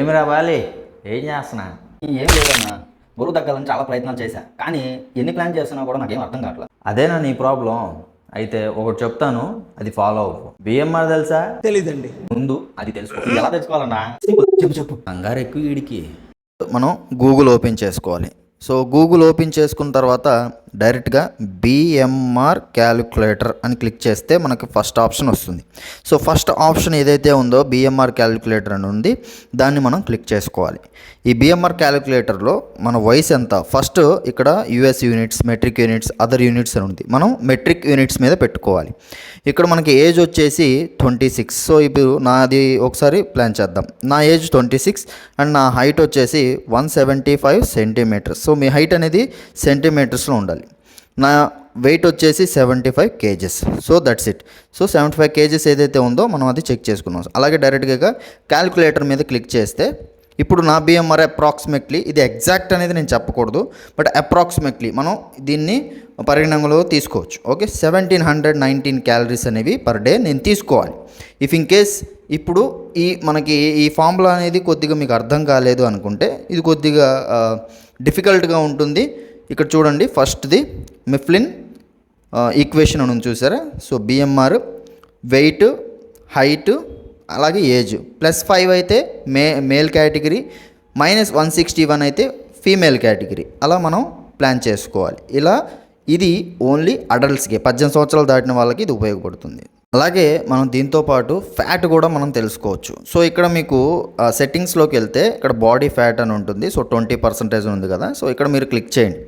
ఏమి రావాలి ఏం చేస్తున్నా ఏం లేదన్నా. బరువు తగ్గాలని చాలా ప్రయత్నాలు చేశా. కానీ ఎన్ని ప్లాన్ చేస్తున్నా కూడా నాకేం అర్థం కావట్లేదు అదేనా నీ ప్రాబ్లం అయితే ఒకటి చెప్తాను అది ఫాలో అవ్వు. బిఎంఆర్ తెలుసా? తెలీదండి. ముందు అది తెలుసుకో. ఎలా తెలుసుకోవాలన్నా? చెప్పు చెప్పు కంగారు ఎక్కువ వీడికి. మనం గూగుల్ ఓపెన్ చేసుకోవాలి. సో గూగుల్ ఓపెన్ చేసుకున్న తర్వాత డైరెక్ట్గా బిఎంఆర్ క్యాలిక్యులేటర్ అని క్లిక్ చేస్తే మనకి ఫస్ట్ ఆప్షన్ వస్తుంది. సో ఫస్ట్ ఆప్షన్ ఏదైతే ఉందో బిఎంఆర్ క్యాలిక్యులేటర్ అని ఉంది దాన్ని మనం క్లిక్ చేసుకోవాలి. ఈ బిఎంఆర్ క్యాలిక్యులేటర్లో మన వయసు ఎంత? ఫస్ట్ ఇక్కడ US units metric units other units అని ఉంది. మనం మెట్రిక్ యూనిట్స్ మీద పెట్టుకోవాలి. ఇక్కడ మనకి ఏజ్ వచ్చేసి ట్వంటీ సిక్స్. సో ఇప్పుడు నాది ఒకసారి ప్లాన్ చేద్దాం. నా ఏజ్ ట్వంటీ సిక్స్ అండ్ నా హైట్ వచ్చేసి one seventy five centimetres so మీ హైట్ అనేది సెంటీమీటర్స్లో ఉండాలి. నా వెయిట్ వచ్చేసి seventy five kgs. So that's it so seventy five kgs ఏదైతే ఉందో మనం అది చెక్ చేసుకున్నాం అలాగే డైరెక్ట్గా క్యాలిక్యులేటర్ మీద క్లిక్ చేస్తే ఇప్పుడు నా బిఎంఆర్ అప్రాక్సిమేట్లీ ఇది ఎగ్జాక్ట్ అనేది నేను చెప్పకూడదు బట్ అప్రాక్సిమేట్లీ మనం దీన్ని పరిగణనలో తీసుకోవచ్చు. Okay seventeen hundred nineteen calories అనేవి పర్ డే నేను తీసుకోవాలి. ఇఫ్ ఇన్ కేస్ ఇప్పుడు ఈ మనకి ఈ ఫార్ములా అనేది కొద్దిగా మీకు అర్థం కాలేదు అనుకుంటే ఇది కొద్దిగా డిఫికల్ట్గా ఉంటుంది. ఇక్కడ చూడండి ఫస్ట్ది మిఫ్లిన్ ఈక్వేషన్ అని ఉంది చూసారా? సో బిఎంఆర్ వెయిట్ హైట్ అలాగే ఏజ్ ప్లస్ ఫైవ్ అయితే మే male category minus one sixty one అయితే ఫీమేల్ కేటగిరీ అలా మనం ప్లాన్ చేసుకోవాలి. ఇలా ఇది ఓన్లీ అడల్ట్స్కి పద్దెనిమిది సంవత్సరాలు దాటిన వాళ్ళకి ఇది ఉపయోగపడుతుంది. అలాగే మనం దీంతో పాటు ఫ్యాట్ కూడా మనం తెలుసుకోవచ్చు. సో ఇక్కడ మీకు సెట్టింగ్స్లోకి వెళ్తే ఇక్కడ బాడీ ఫ్యాట్ అని ఉంటుంది. సో ట్వంటీ పర్సెంటేజ్ ఉంది కదా. సో ఇక్కడ మీరు క్లిక్ చేయండి.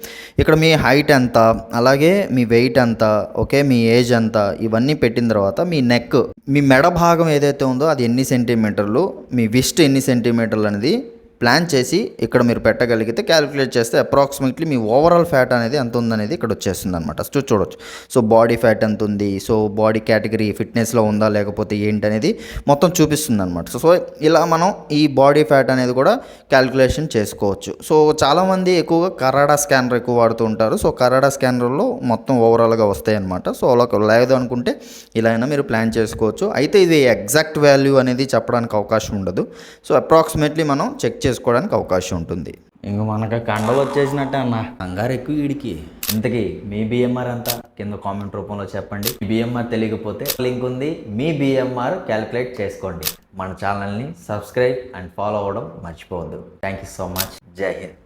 ఇక్కడ మీ హైట్ ఎంత అలాగే మీ వెయిట్ ఎంత ఓకే మీ ఏజ్ ఎంత ఇవన్నీ పెట్టిన తర్వాత మీ నెక్ మీ మెడ భాగం ఏదైతే ఉందో అది ఎన్ని సెంటీమీటర్లు మీ విస్ట్ ఎన్ని సెంటీమీటర్లు అనేది ప్లాన్ చేసి ఇక్కడ మీరు పెట్టగలిగితే క్యాలిక్యులేట్ చేస్తే అప్రాక్సిమేట్లీ మీ ఓవరాల్ ఫ్యాట్ అనేది ఎంత ఉందనేది ఇక్కడ వచ్చేస్తుంది అనమాట చూ చూడొచ్చు. సో బాడీ ఫ్యాట్ ఎంత ఉంది? సో బాడీ కేటగిరీ ఫిట్నెస్లో ఉందా? లేకపోతే ఏంటి అనేది మొత్తం చూపిస్తుంది అనమాట సో ఇలా మనం ఈ బాడీ ఫ్యాట్ అనేది కూడా క్యాలిక్యులేషన్ చేసుకోవచ్చు. సో చాలామంది ఎక్కువగా కరాడా స్కానర్ ఎక్కువ వాడుతూ ఉంటారు. సో కరాడా స్కానర్లో మొత్తం ఓవరాల్గా వస్తాయి అనమాట సో అలా లేదు అనుకుంటే ఇలా అయినా మీరు ప్లాన్ చేసుకోవచ్చు. అయితే ఇది ఎగ్జాక్ట్ వాల్యూ అనేది చెప్పడానికి అవకాశం ఉండదు. సో అప్రాక్సిమేట్లీ మనం చెక్ చేసుకోవడానికి అవకాశం ఉంటుంది. ఇంక మనకు కండలు వచ్చేసినట్టే అన్న. కంగారు ఎక్కువ వీడికి. ఇంతకీ మీ బిఎంఆర్ ఎంత? కింద కామెంట్ రూపంలో చెప్పండి. బిఎంఆర్ తెలియకపోతే లింక్ ఉంది. మీ బిఎంఆర్ క్యాలిక్యులేట్ చేసుకోండి. మన ఛానల్ని సబ్స్క్రైబ్ అండ్ ఫాలో అవ్వడం మర్చిపోవద్దు. Thank you so much. Jai Hind.